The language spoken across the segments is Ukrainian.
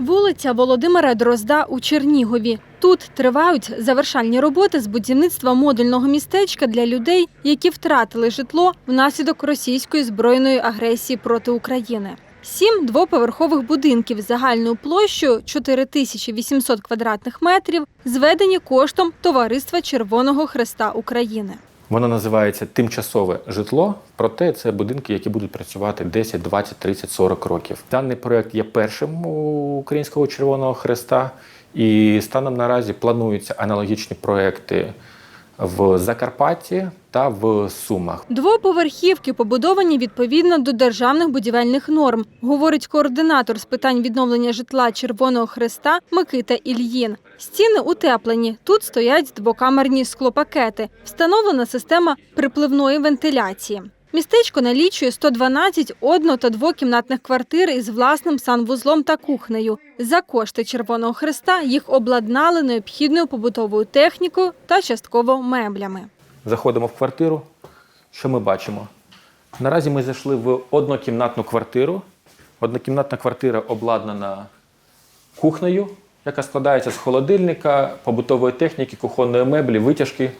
Вулиця Володимира Дрозда у Чернігові. Тут тривають завершальні роботи з будівництва модульного містечка для людей, які втратили житло внаслідок російської збройної агресії проти України. Сім двоповерхових будинків з загальною площею 4800 квадратних метрів зведені коштом Товариства Червоного Хреста України. Воно називається тимчасове житло, проте це будинки, які будуть працювати 10, 20, 30, 40 років. Даний проект є першим у Українського Червоного Хреста, і станом наразі плануються аналогічні проекти в Закарпатті та в Сумах. Двоповерхівки побудовані відповідно до державних будівельних норм, говорить координатор з питань відновлення житла Червоного Хреста Микита Ільїн. Стіни утеплені. Тут стоять двокамерні склопакети. Встановлена система припливної вентиляції. Містечко налічує 112 одно- та двокімнатних квартир із власним санвузлом та кухнею. За кошти Червоного Хреста їх обладнали необхідною побутовою технікою та частково меблями. Заходимо в квартиру. Що ми бачимо? Наразі ми зайшли в однокімнатну квартиру. Однокімнатна квартира обладнана кухнею, яка складається з холодильника, побутової техніки, кухонної меблі, витяжки,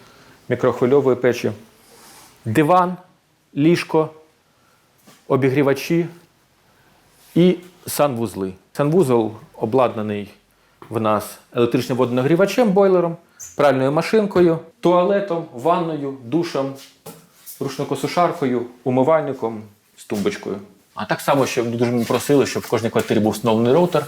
мікрохвильової печі, диван, ліжко, обігрівачі і санвузли. Санвузол обладнаний в нас електричним водонагрівачем, бойлером, пральною машинкою, туалетом, ванною, душем, рушникосушаркою, умивальником з тумбочкою. А так само, що дуже ми просили, щоб в кожній квартирі був встановлений роутер,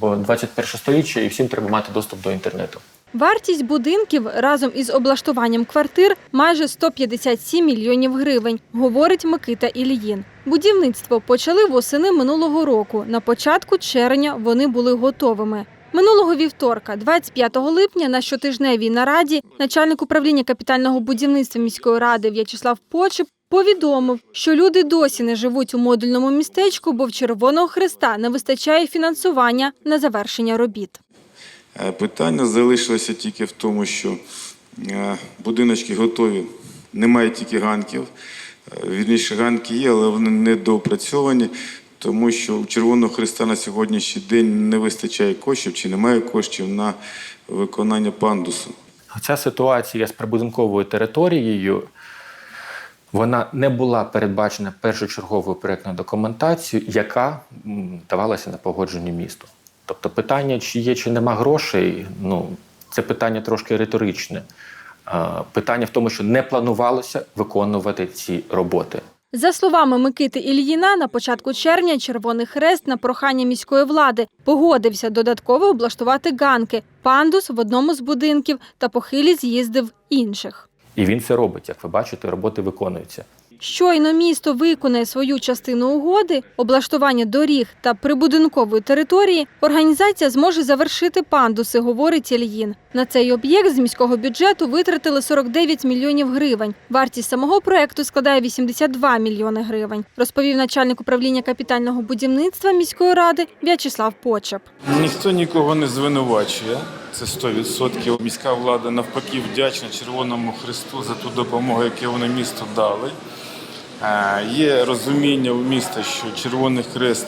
бо 21 сторіччя і всім треба мати доступ до інтернету. Вартість будинків разом із облаштуванням квартир майже 157 мільйонів гривень, говорить Микита Ільїн. Будівництво почали восени минулого року. На початку червня вони були готовими. Минулого вівторка, 25 липня, на щотижневій нараді начальник управління капітального будівництва міської ради В'ячеслав Почеп повідомив, що люди досі не живуть у модульному містечку, бо в Червоного Хреста не вистачає фінансування на завершення робіт. Е, Питання залишилося тільки в тому, що е, будиночки готові, немає тільки ганків. Е, Вірніше, ганки є, але вони недоопрацьовані, тому що у Червоного Христа на сьогоднішній день не вистачає коштів чи немає коштів на виконання пандусу. Ця ситуація з прибудинковою територією вона не була передбачена першочерговою проєктною документацією, яка давалася на погодження місту. Тобто питання, чи є, чи нема грошей, ну це питання трошки риторичне. Питання в тому, що не планувалося виконувати ці роботи. За словами Микити Ільїна, на початку червня Червоний Хрест на прохання міської влади погодився додатково облаштувати ганки, пандус в одному з будинків та похилі з'їзди в інших. І він це робить. Як ви бачите, роботи виконуються. Щойно місто виконає свою частину угоди, облаштування доріг та прибудинкової території, організація зможе завершити пандуси, говорить Ільїн. На цей об'єкт з міського бюджету витратили 49 мільйонів гривень. Вартість самого проекту складає 82 мільйони гривень, розповів начальник управління капітального будівництва міської ради В'ячеслав Почеп. Ніхто нікого не звинувачує. Це 100%. Міська влада навпаки вдячна Червоному Христу за ту допомогу, яку вони місту дали. Є розуміння у міста, що Червоний Хрест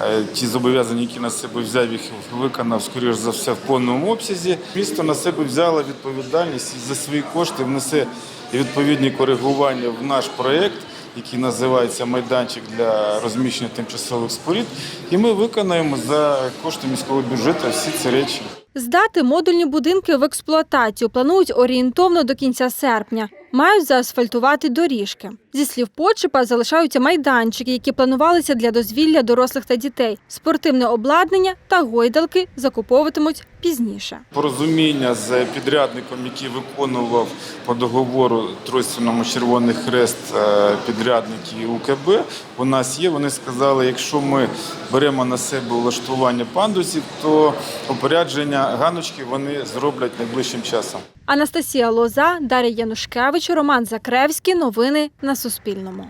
е, ті зобов'язання, які на себе взяв, їх виконав, скоріш за все, в повному обсязі. Місто на себе взяло відповідальність за свої кошти внесе відповідні коригування в наш проєкт, який називається майданчик для розміщення тимчасових споруд. І ми виконаємо за кошти міського бюджету всі ці речі. Здати модульні будинки в експлуатацію планують орієнтовно до кінця серпня. Мають заасфальтувати доріжки. Зі слів Почепа залишаються майданчики, які планувалися для дозвілля дорослих та дітей. Спортивне обладнання та гойдалки закуповуватимуть пізніше. Порозуміння з підрядником, який виконував по договору Тройственному Червоний Хрест е, підрядники УКБ, у нас є. Вони сказали, якщо ми беремо на себе влаштування пандусів, то опорядження ганочки вони зроблять найближчим часом. Анастасія Лоза, Дар'я Янушкевич, Роман Закревський. Новини на Суспільному.